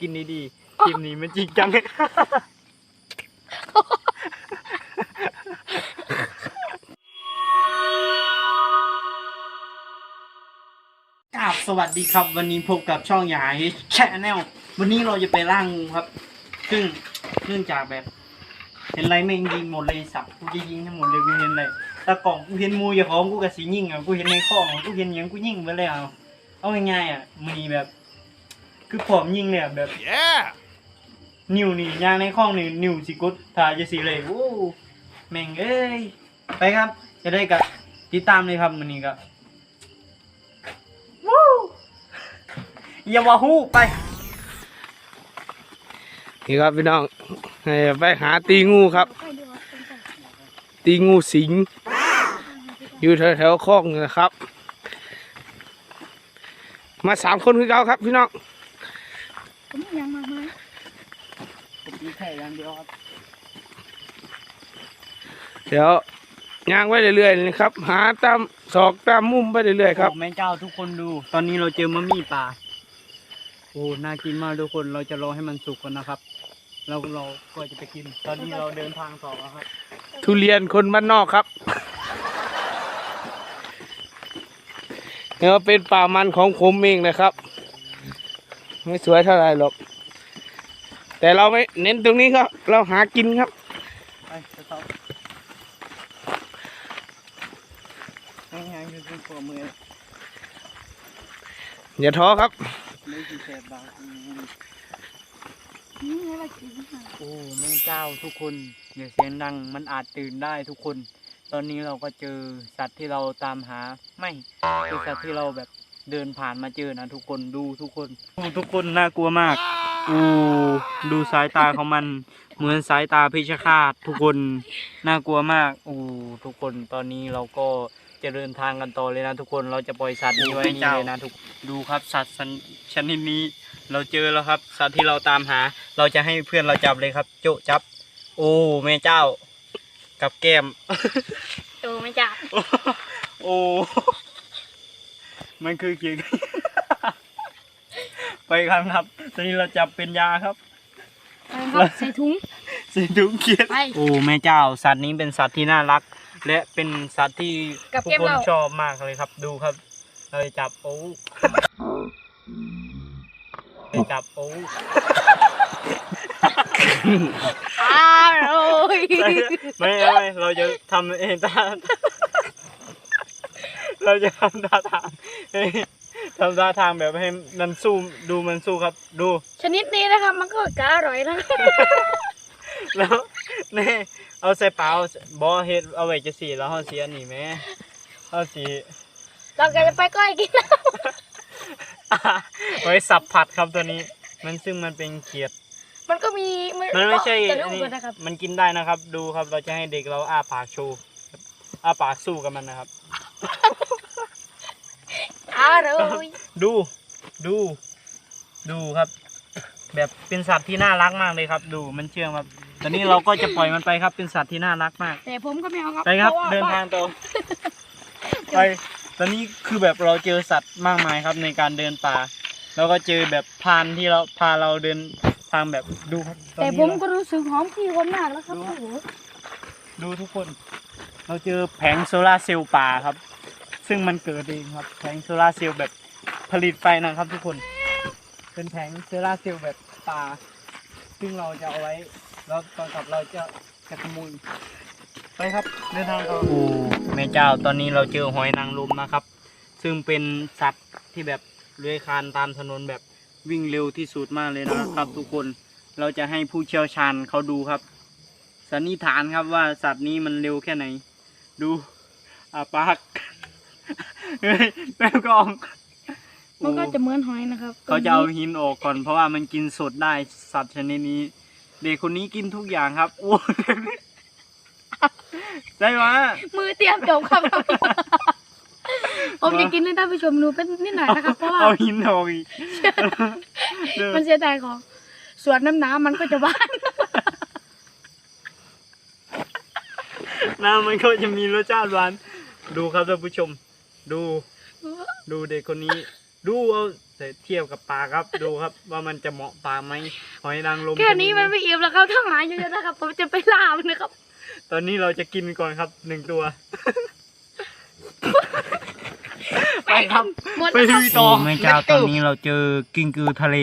กินดีๆคลิปนี้มันจริงจัง กราบสวัสดีครับ วันนี้พบกับช่องยายแชนแนลวันนี้เราจะไปล่างงูครับ ซึ่งเนื่องจากแบบ เห็นไรแม่งยิงหมดเลยสับกูจะยิงทั้งหมดเลยกูเห็นเลยตะกล่องกูเห็นมูอย่าของกูกระสียิงอะกูเห็นในข้องกูเห็นหยังกูยิงไปแล้วเอาง่ายๆอะมันนี่แบบ คือผอมยิงเลยอะแบบ Yeah! นิ้วนี่ยางในข้องนี่นิ้วสิกดถ่ายจะสีเลยโอ้แม่งเอ้ยไปครับ จะได้กับติดตามเลยครับมันนี้ก็วู้อย่าว่าฮู้ไปนี่ครับพี่น้องให้ไปหาตีงูครับ ตีงูสิง อยู่แถวแถวๆคลองนี่นะครับ มาสามคนคือเก่าครับพี่น้อง ผมยังมาไหม ผ มมีแค่อย่างเดียวครับ เดี๋ยวย่างไว้เรื่อยๆเลยครับ หาตามศอกตามมุมไปเรื่อยๆครับโอ้แม่เจ้าทุกคนดู ตอนนี้เราเจอมะมี่ป่า โอ้น่ากินมากทุกคนเราจะรอให้มันสุกก่อนนะครับแล้วเราก็จะไปกิน ตอนนี้เราเดินทางต่อแล้วครับ ทุเรียนคนบ้านนอกครับเนี่ยเป็นป่ามันของผมเองนะครับ ไม่สวยเท่าไหรหรอก แต่เราไม่เน้นตรงนี้ครับ เราหากินครับไปจะต่อไม่ยังคือเป็นตัวมืออย่าท้อครับไม่กี่เศษบาทอืมนี่ไงล่ะกินค่ะโอ้แม่เจ้าทุกคนอย่าเสียงดังมันอาจตื่นได้ทุกคน ตอนนี้เราก็เจอสัตว์ที่เราตามหาไม่คือสัตว์ที่เราแบบเดินผ่านมาเจอนะทุกคนดูทุกคนโอ้ทุกคนน่ากลัวมาก อู้ดูสายตาของมัน เหมือนสายตาเพชฌฆาตทุกคนน่ากลัวมากอู้ทุกคนตอนนี้เราก็จะเดินทางกันต่อเลยนะทุกคนเราจะปล่อยสัตว์นี้ไว้นี่เลยนะทุกดูครับสัตว์ชนิดนี้ เราเจอแล้วครับ สัตว์ที่เราตามหา เราจะให้เพื่อนเราจับเลยครับ โจะจับ โอ้แม่เจ้า กับแก้มตัวไม่จับโอ้ มันคือเกียง ไปกันครับ ตอนนี้เราจับเป็นยาครับ ไปครับ ใส่ถุงสีดุงเกียดไป โอ้แม่เจ้า สัตว์นี้เป็นสัตว์ที่น่ารัก และเป็นสัตว์ที่กับทุกแก้มคนเรา ชอบมากเลยครับ ดูครับ เราจะจับโอ้เราจะจับโอ้อ้าวโอ้ยไม่ไม่เราจะทำเองตาเราจะทำท่าทางให้ ทำท่าทางแบบให้มันสู้ดูมันสู้ครับ ดู ชนิดนี้นะครับมันก็กะอร่อยนะแล้วนี่เอาใส่เปล่าบอเฮ็ดเอาไว้จะสีแล้วเขาเสียหนีไหมเขาสีเราก็จะไปก้อยกินไว้สับผัดครับตัวนี้ มันซึ่งมันเป็นเขียด มันก็มีมันไม่ใช่จะอันดูนี้กันนะครับมันกินได้นะครับ ดูครับเราจะให้เด็กเราอ้าปากโชว์อ้าปากสู้กับมันนะครับ อร่อยดู ดู ดูครับ แบบเป็นสัตว์ที่น่ารักมากเลยครับ ดูมันเชื่องครับ ตอนนี้เราก็จะปล่อยมันไปครับ เป็นสัตว์ที่น่ารักมาก แต่ผมก็ไม่เอาครับไปครับพะว่เดินทางต่อไปตอนนี้คือแบบเราเจอสัตว์มากมายครับในการเดินป่า แล้วก็เจอแบบพรานที่เราพาเราเดินทางแบบดูครับอนแต่นี้ผมเรา ก็รู้สึกหอมขี้คนมากแล้วครับดู โอ้โหดูทุกคน เราเจอแผงโซลาร์เซลล์ป่าครับ ซึ่งมันเกิดเองครับแผงโซลาร์เซลล์แบบผลิตไฟนะครับทุกคน เป็นแผงโซลาร์เซลล์แบบป่า ซึ่งเราจะเอาไว้แล้วตอนกลับเราจะจะขโมยไปครับเดินทางต่อโอ้แม่เจ้าตอนนี้เราเจอหอยนางรมนะครับ ซึ่งเป็นสัตว์ที่แบบเลื้อยคลานตามถนนแบบวิ่งเร็วที่สุดมากเลยนะครับ ทุกคนเราจะให้ผู้เชี่ยวชาญเขาดูครับสันนิษฐานครับว่าสัตว์นี้มันเร็วแค่ไหน ดูอาปาก เฮ้ยแม่กองมันก็จะเหมือนหอยนะครับเขาจะเอาหินออกก่อนเพราะว่ามันกินสดได้สัตว์ชนิดนี้ เด็กคนนี้กินทุกอย่างครับโอ้ยได้ไหมมือเตรียมจบครับผมจะกินให้ท่านผู้ชมดูเป็นนิดหน่อยนะครับเพราะว่าเอาหินออกอีกมันเสียดายของส่วนน้ำน้ำมันก็จะหวานน้ำมันก็จะมีรสชาติหวาน ดูครับท่านผู้ชม ดู ดูเด็กคนนี้ ดูเอาเทียบกับปลาครับ ดูครับ ว่ามันจะเหมาะปลาไหมหอยนางรมแค่นี้ชดมันไม่อิ่มแล้วครับถ้าหมาเยอะๆนะครับ ผมจะไปล่ามันนะครับ ตอนนี้เราจะกินก่อนครับหนึ่งตัวไปครับหมดไปแล้วคลุรับยต่อแม่เจ้าตอนนี้เราเจอกิ้งกือทะเล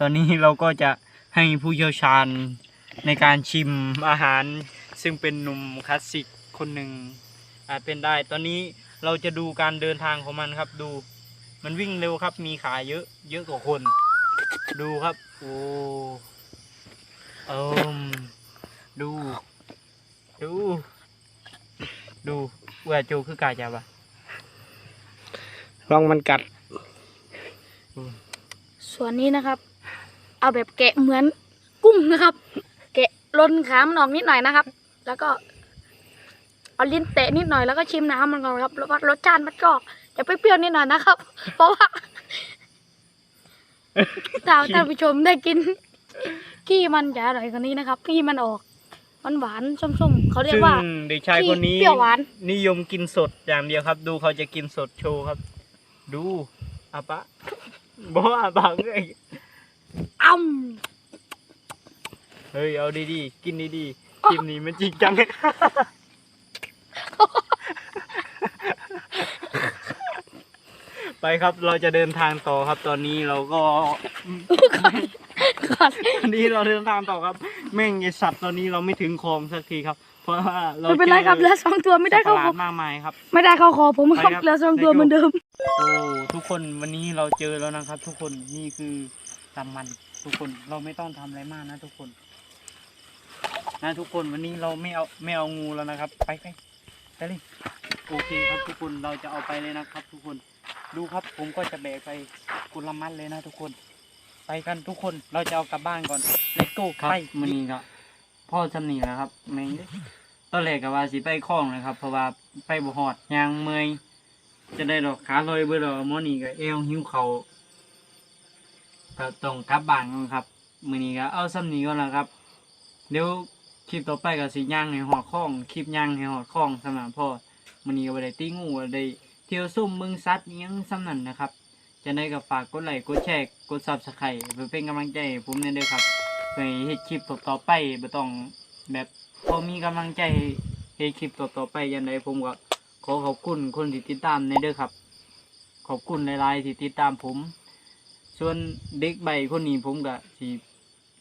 ตอนนี้เราก็จะให้ผู้เชี่ยวชาญในการชิมอาหาร ซึ่งเป็นหนุ่มคลาสสิกคนหนึ่งอาจเป็นได้ ตอนนี้ เราจะดูการเดินทางของมันครับ ดู มันวิ่งเร็วครับ มีขาเยอะ เยอะกว่าคน ดูครับ โอ้เอิมดู ดู ดูเวลาโจคือกายจับอะลองมันกัด ส่วนนี้นะครับ เอาแบบแกะเหมือนกุ้งนะครับ แกะลนขามันออกนิดหน่อยนะครับ แล้วก็ เอาลิ้นเตะนิดหน่อยแล้วก็ชิมน้ำมันก่อนครับแล้วว่ารสชาติมันก็จะเปรี้ยวๆนิดหน่อยนะครับ เพราะว่าถ้าท่านผู้ชมได้กินขี้มันจะอร่อยกว่านี้นะครับขี้มันออกมันหวานๆส้มๆเขาเรียกซึ่งว่าเด็กชายคนนี้เปรี้ยวหวานนิยมกินสดอย่างเดียวครับ ดูเขาจะกินสดโชว์ครับ ดูอาปะบอกอาปะเอ้ยอ้ํเฮ้ยเอาดีๆกินดีๆคลิปนี้มันจริงจัง ไปครับเราจะเดินทางต่อครับ ตอนนี้เราก็ ก่อนตอนนี้เราเดินทางต่อครับ แม่งไอสัตว์ตอนนี้เราไม่ถึงคลองสักทีครับ เพราะว่าเราไม่เป็นไรครับเหลือสองตัวไม่ได้เข้าสัตว์คปอระหลดมากมายครับ ไม่ได้เข้าคอผมครับไปครับเหลือสองตัวได้อยู่เหมือนเดิมโอ้ทุกคนวันนี้เราเจอแล้วนะครับ ทุกคนนี่คือตำมันทุกคนเราไม่ต้องทำอะไรมากนะ ทุกคน นะทุกคนวันนี้เราไม่เอาไม่เอางูแล้วนะครับ ไปไปไปเลยโอเคครับทุกคนเราจะเอาไปเลยนะครับ ทุกคน ดูครับ ผมก็จะแบกไปกุละมัดเลยนะทุกคน ไปกันทุกคนเราจะเอากลับบ้านก่อนเลตโก้ไปมันนี้ครับพ่อจำหนีแล้วครับแมงเด้อตอนแรกก็ว่าสิไปคล้องนะครับ เพราะว่าไปบ่หอดยางเมอยจะได้ดอกขาลอยเบื่อดอกมอนี่ก็เอวหิวเขาก็ต้องกลับบ้านกันครับมื้อนี้ก็เอาซ้ำนี้ก่อนละครับ เดี๋ยวคลิปต่อไปก็สิย่างให้หอดข้อง คลิปย่างให้หอดข้องสำหรับพ่อมื้อนี้ก็บ่ได้ตีงูบ่ได้ เที่ยวซุ่มเบิ่งสัตว์อิหยังซ้ำนันนะครับ จะได้ก็ฝากกดไลค์กดแชร์กด Subscribe เพื่อเป็นกำลังใจให้ผมด้วยเด้อครับเพื่อให้เฮ็ดคลิปต่อๆไปบ่ต้องแบบพอมีกำลังใจเฮ็ดคลิปต่อๆไปยันใดผมก็ขอขอบคุณคนที่ติดตามในเด้อครับ ขอบคุณหลายๆที่ติดตามผม ส่วนเด็กใบคนนี้ผมก็สิ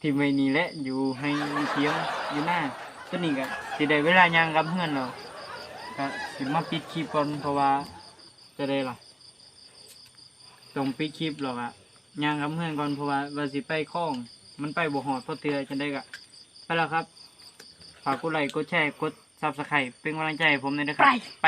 ทีมไว้นี่แหละอยู่ให้เทียงอยู่หน้าตัวนี้ก็สิได้เวลายางกับเพื่อนเราก็สิมาปิดคลิปก่อนเพราะว่า จะได้ล่ะต้องปิดคลิปหรอกอะยางกับเพื่อนก่อนเพราะว่าว่าสิไปคล้อง มันไปบ่หอดเพราะเตือจะได้ก็ไปแล้วครับ ฝากกดไลค์กดแชร์กดซับสไครต์เป็นกำลังใจให้ผมหน่อยนะครับไป